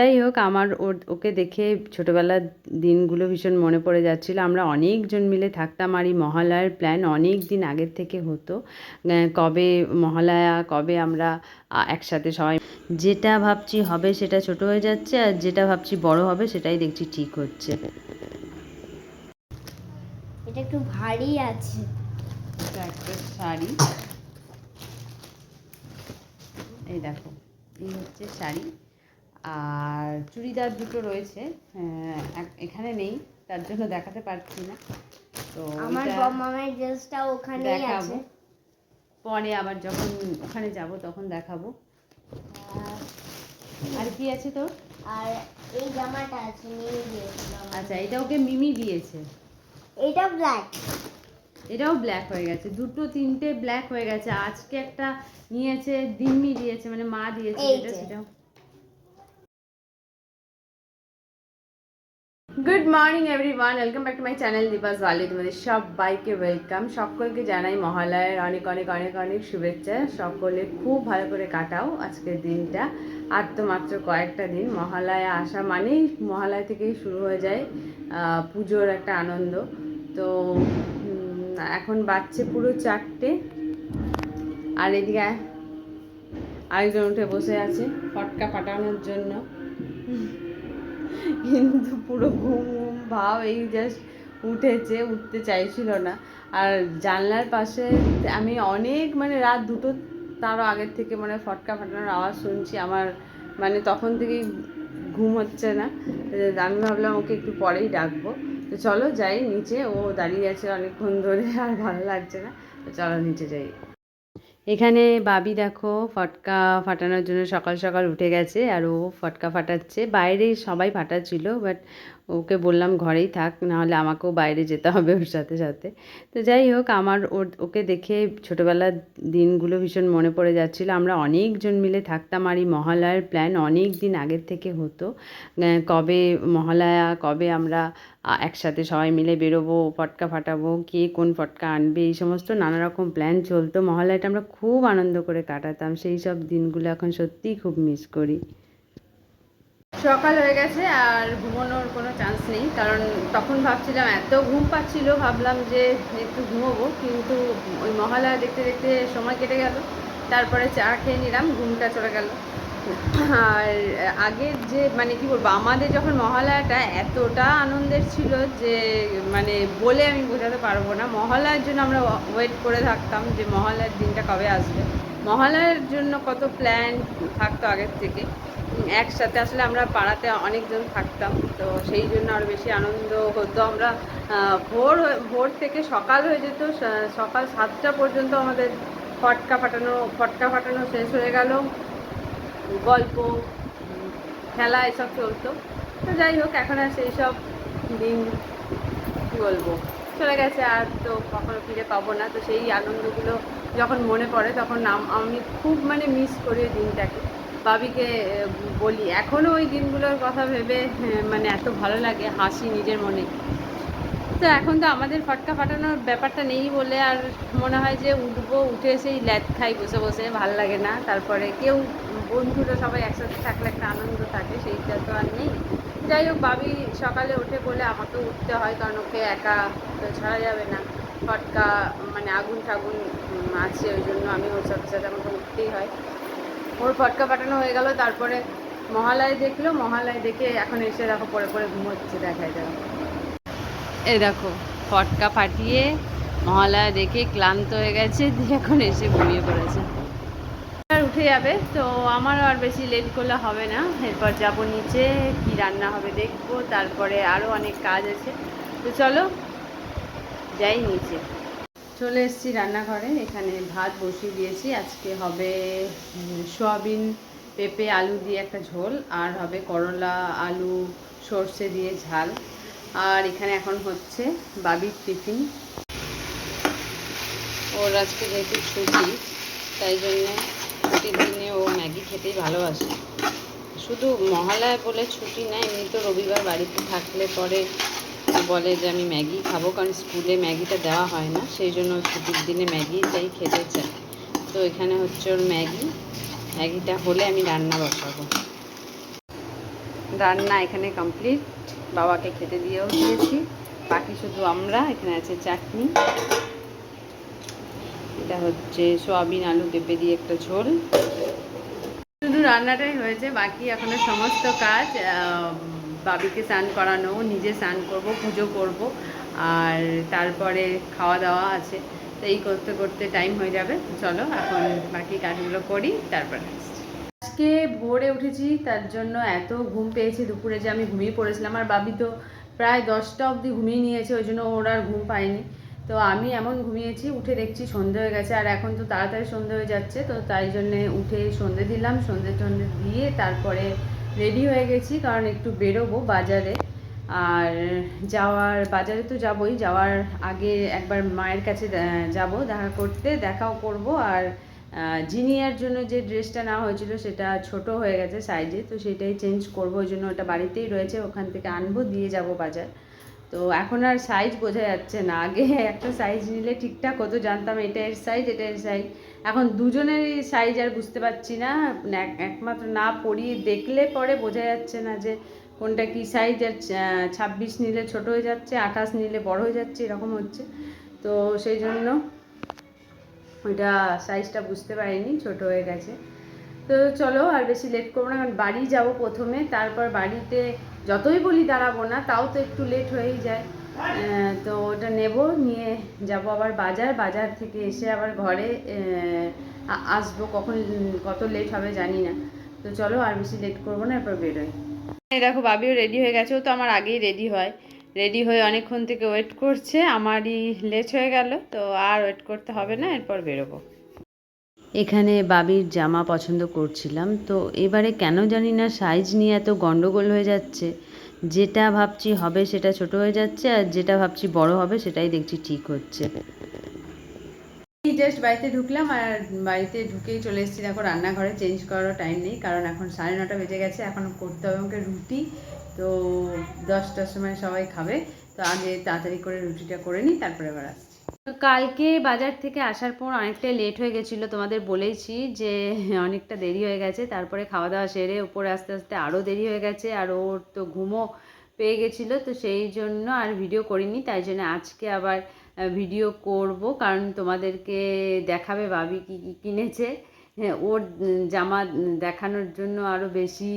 যাই হোক আমার ওর ওকে দেখে ছোটোবেলার দিনগুলো ভীষণ মনে পড়ে যাচ্ছিল। আমরা অনেকজন মিলে থাকতাম আর এই মহালয়ার প্ল্যান অনেক দিন আগের থেকে হতো। কবে মহালয়া কবে আমরা একসাথে সবাই যেটা ভাবছি হবে সেটা ছোট হয়ে যাচ্ছে আর যেটা ভাবছি বড় হবে সেটাই দেখছি ঠিক হচ্ছে। এটা একটু ভারী আছে। এটা একটা শাড়ি। এই দেখো এই হচ্ছে শাড়ি। আর চুড়িদার দুটো রয়েছে এক- এখানে নেই তার জন্য দেখাতে পারছি না। তো আমার এটা বমামের ড্রেসটা ওখানেই দেখাবো। আছে। পরে আবার যখন ওখানে যাব তখন দেখাবো। আর- কি আছে তোর? আর এই জামাটা আছে নিয়ে দিয়েছিলাম আচ্ছা এটা ওকে মিমি দিয়েছে। এটা ব্ল্যাক এটাও ব্ল্যাক হয়ে গেছে। দুটো তিনটে ব্ল্যাক হয়ে গেছে। আজকে একটা নিয়েছে দিম্মি দিয়েছে মানে মা দিয়েছে এটা। সেটাও good morning everyone welcome back to my channel Deepa's ভালি তোমাদের সবাইকে ওয়েলকাম সকলকে জানাই মহালয়ের অনেক অনেক অনেক অনেক শুভেচ্ছা। সকলে খুব ভালো করে কাটাও আজকের দিনটা। আর তো মাত্র কয়েকটা দিন। মহালয়া আসা মানেই মহালয়া থেকেই শুরু হয়ে যায় পুজোর একটা আনন্দ। তো এখন বাজছে পুরো চারটে। আর এদিকে। আরেকজন উঠে বসে আছে, ফটকা ফাটানোর জন্য। কিন্তু পুরো ঘুম ঘুম, ভাব এই জাস্ট উঠেছে, উঠতে চাইছিল না। আর জানলার পাশে আমি অনেক মানে রাত দুটো তারও আগের থেকে মানে ফটকা ফাটানোর আওয়াজ শুনছি। আমার মানে তখন থেকেই ঘুম হচ্ছে না। আমি ভাবলাম ওকে একটু পরেই ডাকবো। তো চলো যাই নিচে, ও দাঁড়িয়ে আছে অনেকক্ষণ ধরে আর ভালো লাগছে না। তো চলো নিচে যাই। এখানে বাবি দেখো ফটকা ফাটানোর জন্য সকাল সকাল উঠে গেছে আর ও ফটকা ফাটাচ্ছে। বাইরে সবাই ফাটাচ্ছিল বাট ওকে বললাম, ঘরেই থাক, নাহলে আমাকেও বাইরে যেতে হবে ওর সাথে সাথে। তো যাই হোক, আমার ওর, ওকে দেখে ছোটোবেলার দিনগুলো ভীষণ মনে পড়ে যাচ্ছিল। আমরা অনেকজন মিলে থাকতাম আর এই মহালয়ার প্ল্যান অনেক দিন আগের থেকে হতো। কবে মহালয়া, কবে আমরা একসাথে সবাই মিলে বেরোবো, ফটকা ফাটাবো, কে কোন ফটকা আনবে, এই সমস্ত নানা রকম প্ল্যান চলতো। মহালয়াটা আমরা খুব আনন্দ করে কাটাতাম। সেই সব দিনগুলো এখন সত্যিই খুব মিস করি। সকাল হয়ে গেছে আর ঘুমানোর কোনো চান্স নেই। কারণ তখন ভাবছিলাম, এত ঘুম পাচ্ছিল, ভাবলাম যে একটু ঘুমোবো। কিন্তু ওই মহালয়া দেখতে দেখতে সময় কেটে গেল। তারপরে চা খেয়ে নিলাম, ঘুমটা চলে গেল। আর আগের যে মানে কি বলব, আমাদের যখন মহালয়াটা এতটা আনন্দের ছিল যে মানে বলে আমি বোঝাতে পারব না। মহালয়ার জন্য আমরা ওয়েট করে থাকতাম যে মহালয়ার দিনটা কবে আসবে। মহালয়ার জন্য কত প্ল্যান থাকতো আগের থেকে। একসাথে আসলে আমরা পাড়াতে অনেকজন থাকতাম, তো সেই জন্য আরও বেশি আনন্দ হতো। আমরা ভোর ভোর থেকে সকাল হয়ে যেত সকাল সাতটা পর্যন্ত আমাদের ফটকা ফাটানো ফটকা ফাটানো শেষ হয়ে গেল। গল্প, খেলা এসব চলতো। তো যাই হোক, এখন আর সেই সব দিন কী বলব, চলে গেছে আর তো কখনো ফিরে পাবো না। তো সেই আনন্দগুলো যখন মনে পড়ে, তখন আমি খুব মানে মিস করি দিনটাকে। বাবিকে বলি। এখনও ওই দিনগুলোর কথা ভেবে মানে এত ভালো লাগে, হাসি নিজের মনে। তো এখন তো আমাদের ফটকা ফাটানোর ব্যাপারটা নেই বলে আর মনে হয় যে উঠবো, উঠে সেই ল্যাদ খাই বসে বসে, ভালো লাগে না। তারপরে কেউ বন্ধুরা সবাই একসাথে থাকলে একটা আনন্দ থাকে, সেইটা তো আর নেই। যাই হোক, বাবি সকালে উঠে বলে আমাকে উঠতে হয়, কারণ ওকে একা তো ছাড়া যাবে না। ফটকা মানে আগুন ঠাগুন আছে, ওই জন্য আমি ওর সাথে সাথে আমাকে উঠতেই হয়। ওর ফটকা ফাটানো হয়ে গেল, তারপরে মহালয় দেখল, মহালয় দেখে এখন এসে দেখো পরে পরে ঘুমোচ্ছে, দেখায় যাও এই দেখো, ফটকা ফাটিয়ে মহালয়া দেখে ক্লান্ত হয়ে গেছে, দিয়ে এখন এসে ঘুমিয়ে পড়েছে। আর উঠে যাবে, তো আমারও আর বেশি লেট করলে হবে না। এরপর যাব নিচে, কি রান্না হবে দেখব, তারপরে আরও অনেক কাজ আছে। তো চলো, যাই নিচে। চলে এসেছি রান্নাঘরে। এখানে ভাত বসিয়ে দিয়েছি। আজকে হবে সয়াবিন, পেঁপে, আলু দিয়ে একটা ঝোল, আর হবে করলা, আলু, সর্ষে দিয়ে ঝাল। আর এখানে এখন হচ্ছে বাবির টিফিন। ওর আজকে যেহেতু ছুটি, তাই জন্য ছুটির দিনে ও ম্যাগি খেতেই ভালোবাসে। শুধু মহালয়া বলে ছুটি না এমনি তো রবিবার বাড়িতে থাকলে পরে বলে যে আমি ম্যাগি খাব, কারণ স্কুলে ম্যাগিটা দেওয়া হয় না, সেই জন্য ছুটির দিনে ম্যাগি চাই খেতে চাই তো এখানে হচ্ছে ওর ম্যাগি। ম্যাগিটা হলে আমি রান্না বসাবো। রান্না এখানে কমপ্লিট বাবাকে খেতে দিয়েও দিয়েছি। বাকি শুধু আমরা, এখানে আছে চাটনি। এটা হচ্ছে সোয়াবিন, আলু পেঁপে দিয়ে একটা ঝোল। শুধু রান্নাটাই হয়েছে, বাকি এখনও সমস্ত কাজ বাবিকে স্নান করানো, নিজে স্নান করব, পুজো করব, আর তারপরে খাওয়া দাওয়া আছে। তো এই করতে করতে টাইম হয়ে যাবে। চলো এখন বাকি কাজগুলো করি, তারপরে আজকে ভোরে উঠেছি, তার জন্য এত ঘুম পেয়েছি, দুপুরে যে আমি ঘুমিয়ে পড়েছিলাম। আর বাবি তো প্রায় দশটা অবধি ঘুমিয়ে নিয়েছে, ওই জন্য ওর আর ঘুম পায়নি। তো আমি এমন ঘুমিয়েছি, উঠে দেখছি সন্ধে হয়ে গেছে, আর এখন তো তাড়াতাড়ি সন্ধে হয়ে যাচ্ছে, তো তাই জন্যে উঠে সন্ধে দিলাম, সন্ধে টন্ধে দিয়ে তারপরে রেডি হয়ে গেছি, কারণ একটু বেরোবো বাজারে। আর যাওয়ার, বাজারে তো যাবই, যাওয়ার আগে একবার মায়ের কাছে যাব, দেখা করতে, দেখাও করব। আর জিনিয়ার জন্য যে ড্রেসটা নেওয়া হয়েছিল সেটা ছোট হয়ে গেছে সাইজে তো সেটাই চেঞ্জ করব। ওই জন্য ওটা বাড়িতেই রয়েছে, ওখান থেকে আনব, দিয়ে যাব বাজার। তো এখন আর সাইজ বোঝা যাচ্ছে না। আগে একটা সাইজ নিলে ঠিকঠাক হতো, জানতাম এটা এর সাইজ এটা এর সাইজ এখন দুজনেরই সাইজ আর বুঝতে পারছি না। এক- একমাত্র না পরিয়ে দেখলে পরে বোঝা যাচ্ছে না যে কোনটা কি সাইজ আর ছাব্বিশ নিলে ছোট হয়ে যাচ্ছে, আঠাশ নিলে বড় হয়ে যাচ্ছে, এরকম হচ্ছে। তো সেই জন্য ওইটা সাইজটা বুঝতে পারিনি, ছোট হয়ে গেছে। তো চলো আর বেশি লেট করব না, কারণ বাড়ি যাব প্রথমে, তারপর বাড়িতে যতই বলি দাঁড়াবো না, তাও তো একটু লেট হয়েই যায়। তো ওটা নেব, নিয়ে যাব আবার বাজার। বাজার থেকে এসে আবার ঘরে আসব। কখন, কত লেট হবে জানি না। তো চলো আর বেশি লেট করব না, এরপর এই দেখো, বাবিও রেডি হয়ে গেছে। ও তো আমার আগেই রেডি হয়। রেডি হয়ে অনেকক্ষণ থেকে ওয়েট করছে। আমারই লেট হয়ে গেল। তো আর ওয়েট করতে হবে না, এরপর বেরোবো। এখানে বাবির জামা পছন্দ করছিলাম। তো এবারে কেন জানি না সাইজ নিয়ে এত গন্ডগোল হয়ে যাচ্ছে। যেটা ভাবছি হবে সেটা ছোট হয়ে যাচ্ছে আর যেটা ভাবছি বড় হবে সেটাই দেখছি ঠিক হচ্ছে। জাস্ট বাড়িতে ঢুকলাম আর বাড়িতে ঢুকেই চলে এসেছি। দেখো, রান্নাঘরে চেঞ্জ করারও টাইম নেই, কারণ এখন সাড়ে নটা বেজে গেছে, এখন করতে হবে আমাকে রুটি। তো দশটার সময় সবাই খাবে, তো আগে তাড়াতাড়ি করে রুটিটা করে নিই, তারপরে আবার তো কালকে বাজার থেকে আসার পর অনেকটাই লেট হয়ে গেছিল তোমাদের বলেইছি যে অনেকটা দেরি হয়ে গেছে তারপরে খাওয়া দাওয়া সেরে উপরে আস্তে আস্তে আরও দেরি হয়ে গেছে আর ওর তো ঘুমও পেয়ে গেছিল তো সেই জন্য আর ভিডিও করিনি তাই জন্য আজকে আবার ভিডিও করব কারণ তোমাদেরকে দেখাবে ভাবি কী কী কিনেছে। হ্যাঁ ওর জামা দেখানোর জন্য আরও বেশি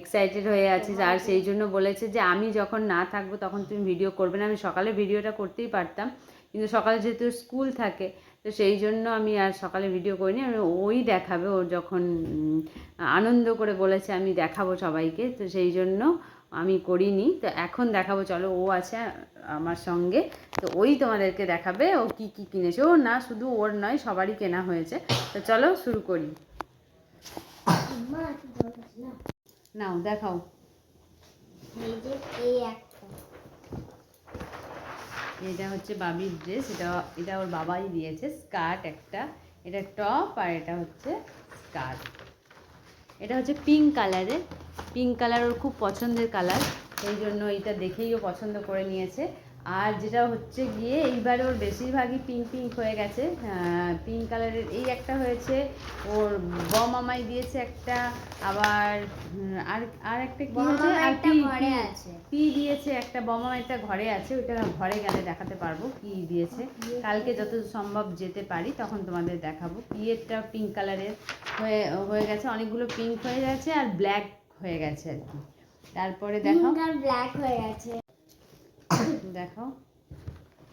এক্সাইটেড হয়ে আছে আর সেই জন্য বলেছে যে আমি যখন না থাকব তখন তুমি ভিডিও করবে না আমি সকালে ভিডিওটা করতেই পারতাম। কিন্তু সকালে যেহেতু স্কুল থাকে তো সেই জন্য আমি আর সকালে ভিডিও করিনি। আমি ওই দেখাবে ও যখন আনন্দ করে বলেছে আমি দেখাবো সবাইকে তো সেই জন্য আমি করিনি। তো এখন দেখাবো চলো ও আছে আমার সঙ্গে তো ওই তোমাদেরকে দেখাবে ও কি কি কিনেছে। ও না শুধু ওর নয় সবারই কেনা হয়েছে। তো চলো শুরু করি? নাও দেখাও। এই যে এই একটা এটা হচ্ছে বাবির ড্রেস এটা এটা ওর বাবাই দিয়েছে স্কার্ট একটা। এটা টপ আর এটা হচ্ছে স্কার্ট এটা হচ্ছে পিঙ্ক কালারের পিঙ্ক কালার ওর খুব পছন্দের কালার সেই জন্য এটা দেখেই ও পছন্দ করে নিয়েছে। আর যেটা হচ্ছে গিয়ে এইবার ওর বেশিরভাগই পিঙ্ক পিঙ্ক হয়ে গেছে। পিঙ্ক কালারের এই একটা হয়েছে। ওর বমামাই দিয়েছে একটা। আবার আর আর একটা কি হয়েছে? আর পি- দিয়েছে একটা বমা একটা ঘরে আছে। ওইটা ঘরে গেলে দেখাতে পারব কি দিয়েছে। কালকে যত সম্ভব যেতে পারি তখন তোমাদের দেখাবো। পিয়েরটা পিঙ্ক কালারের হয়ে হয়ে গেছে। অনেকগুলো পিঙ্ক হয়ে গেছে আর ব্ল্যাক হয়ে গেছে আর কি। তারপরে দেখো ব্ল্যাক হয়ে গেছে। দেখো।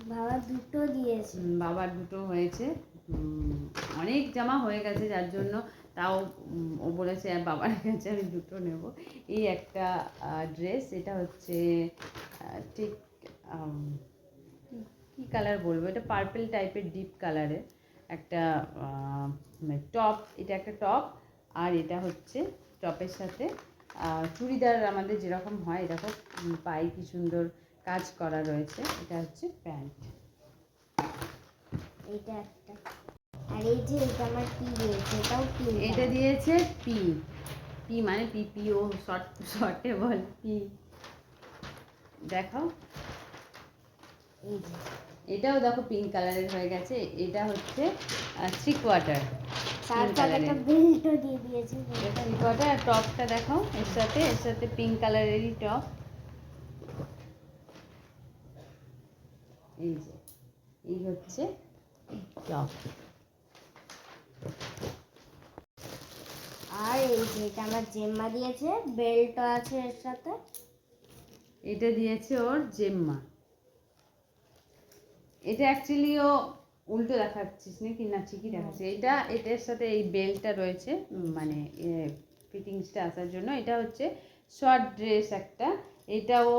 বাবা দুটো দিয়েছে। বাবার দুটো হয়েছে। অনেক জামা হয়ে গেছে যার জন্য তাও ও বলেছে বাবার কাছে আমি দুটো নেব। এই একটা ড্রেস এটা হচ্ছে ঠিক কি- কালার বলব? এটা পার্পল টাইপের ডিপ কালারের একটা টপ এটা একটা টপ আর এটা হচ্ছে টপের সাথে চুড়িদার আমাদের যেরকম হয় এরকম পায়ে কি সুন্দর কাজ করা রয়েছে এটা হচ্ছে প্যান্ট। এইটা একটা। আর এই যে এটা আমার দিয়েছে এটাও পিঙ্ক এটা দিয়েছে পি। পি মানে পি পি ও শর্ট শর্টে বল পি। দেখাও। এটাও দেখো পিঙ্ক কালারের হয়ে গেছে এটা হচ্ছে থ্রি কোয়ার্টার এটা কটা টপটা দেখাও এর সাথে এর সাথে পিঙ্ক কালারেরই টপ এই যে এই হচ্ছে টপ আর এই যে এটা আমার জেম্মা দিয়েছে বেল্টও আছে এর সাথে। এটা দিয়েছে ওর জেম্মা। এটা অ্যাকচুয়ালি ও উল্টো দেখাচ্ছিস না কি না ঠিকই দেখাচ্ছে। এটা এটার সাথে এই বেল্টটা রয়েছে মানে ফিটিংসটা আসার জন্য। এটা হচ্ছে শর্ট ড্রেস একটা। এটা ও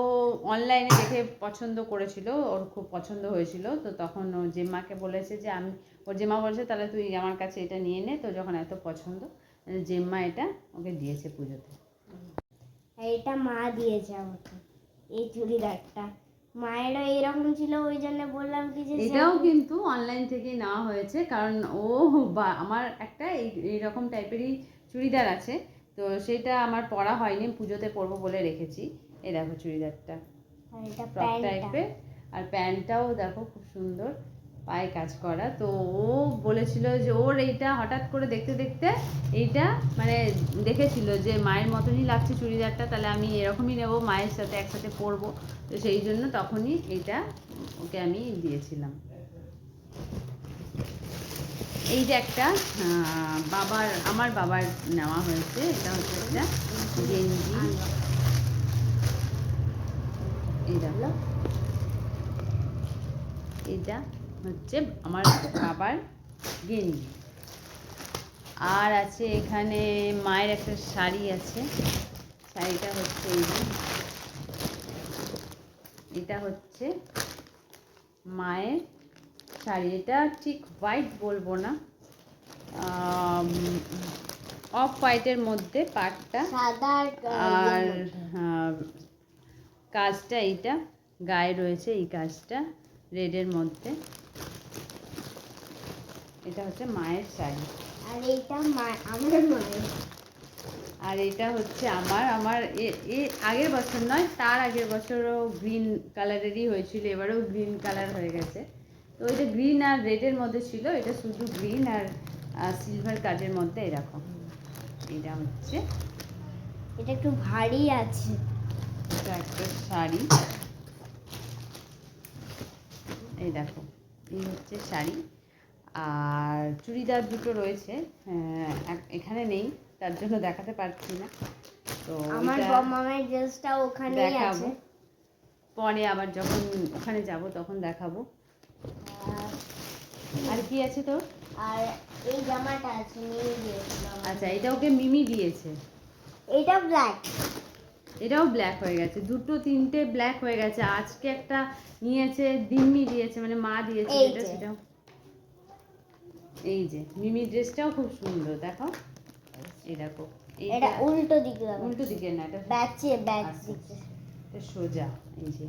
অনলাইনে দেখে পছন্দ করেছিল ওর খুব পছন্দ হয়েছিল। তো তখন ও জেম্মাকে বলেছে যে আমি ওর জেম্মা বলেছে তাহলে তুই আমার কাছে এটা নিয়ে নে তো যখন এত পছন্দ জেম্মা এটা ওকে দিয়েছে পুজোতে। আর এটা মা দিয়েছে আমাকে এই চুড়িদারটা। মায়েরও এরকম ছিল ওই জন্য বললাম কি যে এটাও কিন্তু অনলাইন থেকেই নেওয়া হয়েছে কারণ ও বা আমার একটা এই এইরকম টাইপেরই চুড়িদার আছে। তো সেটা আমার পরা হয়নি পুজোতে পরবো বলে রেখেছি। এই দেখো চুড়িদারটা। আর ফ্রক টাইপের আর প্যান্টটাও দেখো খুব সুন্দর পায়ে কাজ করা। তো ও বলেছিল যে ওর এইটা হঠাৎ করে দেখতে দেখতে এইটা মানে দেখেছিল যে মায়ের মতনই লাগছে চুড়িদারটা তাহলে আমি এরকমই নেব মায়ের সাথে একসাথে পরবো। তো সেই জন্য তখনই এইটা ওকে আমি দিয়েছিলাম। এই যে একটা আহ, বাবার আমার বাবার নেওয়া হয়েছে এটা হচ্ছে একটা গেঞ্জি। এই দেখো এটা হচ্ছে আমার বাবার গেঞ্জি আর আছে এখানে মায়ের একটা শাড়ি আছে। শাড়িটা হচ্ছে এই যে। এটা হচ্ছে মায়ের শাড়ি। এটা ঠিক হোয়াইট বলব না। অফ হোয়াইটের মধ্যে পাটটা। আর আর ইয়ের মধ্যে। আহ, কাজটা এইটা গায়ে রয়েছে এই কাজটা রেডের মধ্যে। এটা হচ্ছে মায়ের শাড়ি। আর এইটা আমার মায়ের। আর এটা হচ্ছে আমার আমার এ- আগের বছর নয় তার আগের বছরও গ্রিন কালারেরই হয়েছিল এবারেও গ্রিন কালার হয়ে গেছে। তো এটা গ্রিন আর রেডের মধ্যে ছিল এটা শুধু গ্রিন আর সিলভার কাজের মধ্যে এরকম। এটা হচ্ছে। এটা একটু ভারী আছে। একটা শাড়ি। এই দেখো এই হচ্ছে শাড়ি। আর চুড়িদার দুটো রয়েছে। হ্যাঁ, এখানে নেই তার জন্য দেখাতে পারছি না। তো আমার মামার ড্রেসটা ওখানেই দেখাবো। আছে। পরে আবার যখন ওখানে যাব তখন দেখাবো। আর- কি আছে তোর? আর এই জামাটা আছে। আচ্ছা এটা ওকে মিমি দিয়েছে? এইটা ব্ল্যাক এটাও ব্ল্যাক হয়ে গেছে। দুটো তিনটে ব্ল্যাক হয়ে গেছে। আজকে একটা নিয়েছে দিম্মি দিয়েছে মানে মা দিয়েছে যে। সেটাও। এই যে মিমি ড্রেসটাও খুব সুন্দর দেখো। এই দেখো এটা উল্টো দিকে। উল্টো দিকে না এটা ব্যাচে ব্যাচ আচ্ছা। দিকে। এটা সোজা এই যে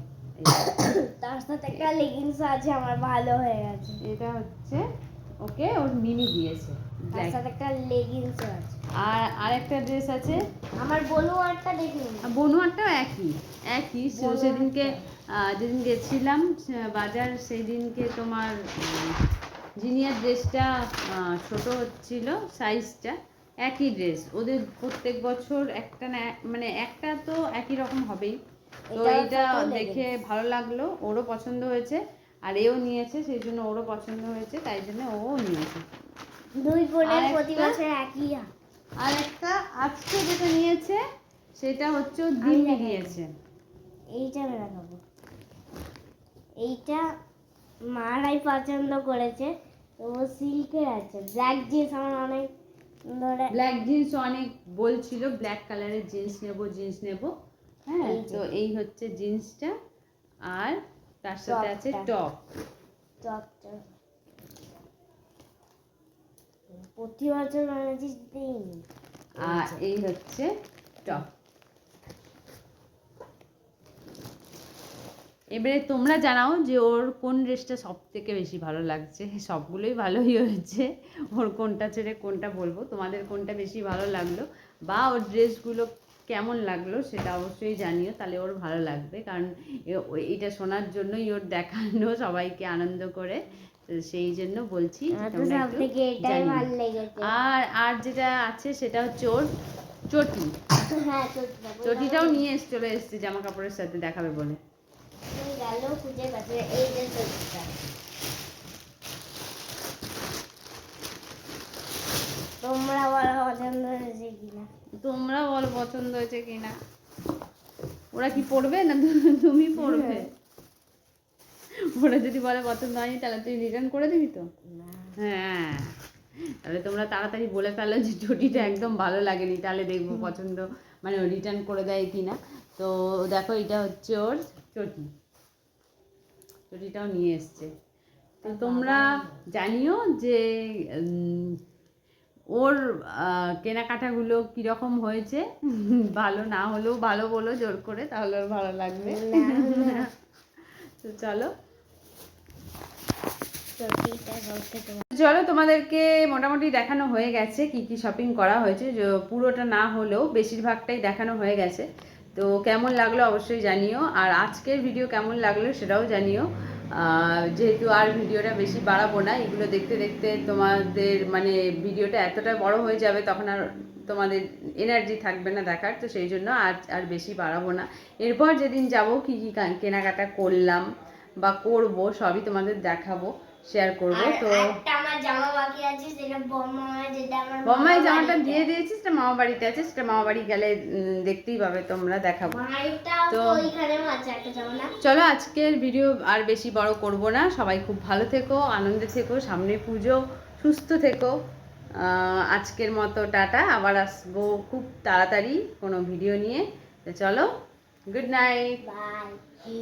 তার সাথে একটা লেগিংস আছে আমার ভালো হয়ে গেছে। এটা হচ্ছে ওকে ওর মিমি দিয়েছে। একটা লেগিংস আছে। আর আরেকটা ড্রেস আছে। আমার বনুয়ারটা দেখুন বনুয়ারটাও একই একই। সেদিনকে যেদিন গেছিলাম বাজার সেই দিনকে তোমার জিনিয়ার ড্রেসটা ছোট হচ্ছিল সাইজটা একই ড্রেস ওদের প্রত্যেক বছর একটা না মানে একটা তো একই রকম হবেই। তো এইটা দেখে ভালো লাগল ওরও পছন্দ হয়েছে। আর এও নিয়েছে সেই জন্য ওরও পছন্দ হয়েছে তাই জন্য ও নিয়েছে। দুই বোনের প্রতি বছর একই আর একটা আজকে যেটা নিয়েছে সেটা হচ্ছে দেখাই। দিয়েছে এইটা দেখাবো এইটা মারাই পছন্দ করেছে। তো ও সিল্কের আছে। ব্ল্যাক জিন্স আমার অনেক ধরে ব্ল্যাক জিন্স অনেক বলছিল ব্ল্যাক কালারের জিন্স নেব জিন্স নেব। হ্যাঁ তো এই হচ্ছে জিন্সটা। আর তার সাথে আছে টপ টপটা প্রতি বছর বানাচ্ছি দিইনি আর এই হচ্ছে টপ এবারে তোমরা জানাও যে ওর কোন ড্রেসটা সব থেকে বেশি ভালো লাগছে? সবগুলোই ভালোই হয়েছে। ওর কোনটা ছেড়ে কোনটা বলব? তোমাদের কোনটা বেশি ভালো লাগল? বা ওর ড্রেসগুলো কেমন লাগল সেটা অবশ্যই জানিও তাহলে ওর ভালো লাগবে। কারণ এটা শোনার জন্যই ওর দেখানো সবাইকে আনন্দ করে সেই জন্য বলছি আর আর যেটা আছে সেটা হচ্ছে ওর চটি। হ্যাঁ চটিটাও নিয়ে এসে চলে এসছে জামা কাপড়ের সাথে দেখাবে বলে। গেল খুঁজে এই যে তোমরা বলো পছন্দ হয়েছে কিনা? তোমরা বলো পছন্দ হয়েছে কিনা? ওরা কি পড়বে না তুমি পড়বে? ওরা যদি বলে পছন্দ হয়নি তাহলে তুই রিটার্ন করে দিবি তো? হ্যাঁ। তাহলে তোমরা তাড়াতাড়ি বলে ফেলো যে চটিটা একদম ভালো লাগেনি তাহলে দেখব পছন্দ মানে রিটার্ন করে দেয় কিনা। তো দেখো এটা হচ্ছে ওর চটি। চটিটাও নিয়ে এসছে। তো তোমরা জানিও যে ওর কেনাকাটাগুলো কীরকম হয়েছে? ভালো না হলেও ভালো বলো, জোর করে, তাহলে ওর ভালো লাগবে। তো চলো। চলো, তোমাদেরকে মোটামুটি দেখানো হয়ে গেছে কি কি শপিং করা হয়েছে। পুরোটা না হলেও বেশিরভাগটাই দেখানো হয়ে গেছে। তো কেমন লাগল অবশ্যই জানিও। আর আজকের ভিডিও কেমন লাগল সেটাও জানিও। যেহেতু আর ভিডিওটা বেশি বাড়াবো না এগুলো দেখতে দেখতে তোমাদের মানে ভিডিওটা এতটা বড় হয়ে যাবে তখন আর তোমাদের এনার্জি থাকবে না দেখার তো সেই জন্য আর আর বেশি বাড়াবো না। এরপর যেদিন যাব কি কী কেনাকাটা করলাম বা করব সবই তোমাদের দেখাবো শেয়ার করব তো আমার জামা বাকি আছে সেটা বম্মা যেটা আমার বম্মাই জামাটা দিয়ে দিয়েছি সেটা মামা বাড়িতে আছে সেটা মামা বাড়ি গেলে দেখতেই পাবে তোমরা দেখাবো। তো তো- আছে একটা জামা চলো আজকের ভিডিও আর বেশি বড় করব না। সবাই খুব ভালো থেকো আনন্দে থেকো সামনে পুজো সুস্থ থেকো। আজকের মতো টাটা আবার আসব খুব তাড়াতাড়ি কোনো ভিডিও নিয়ে। তো চলো গুড নাইট বাই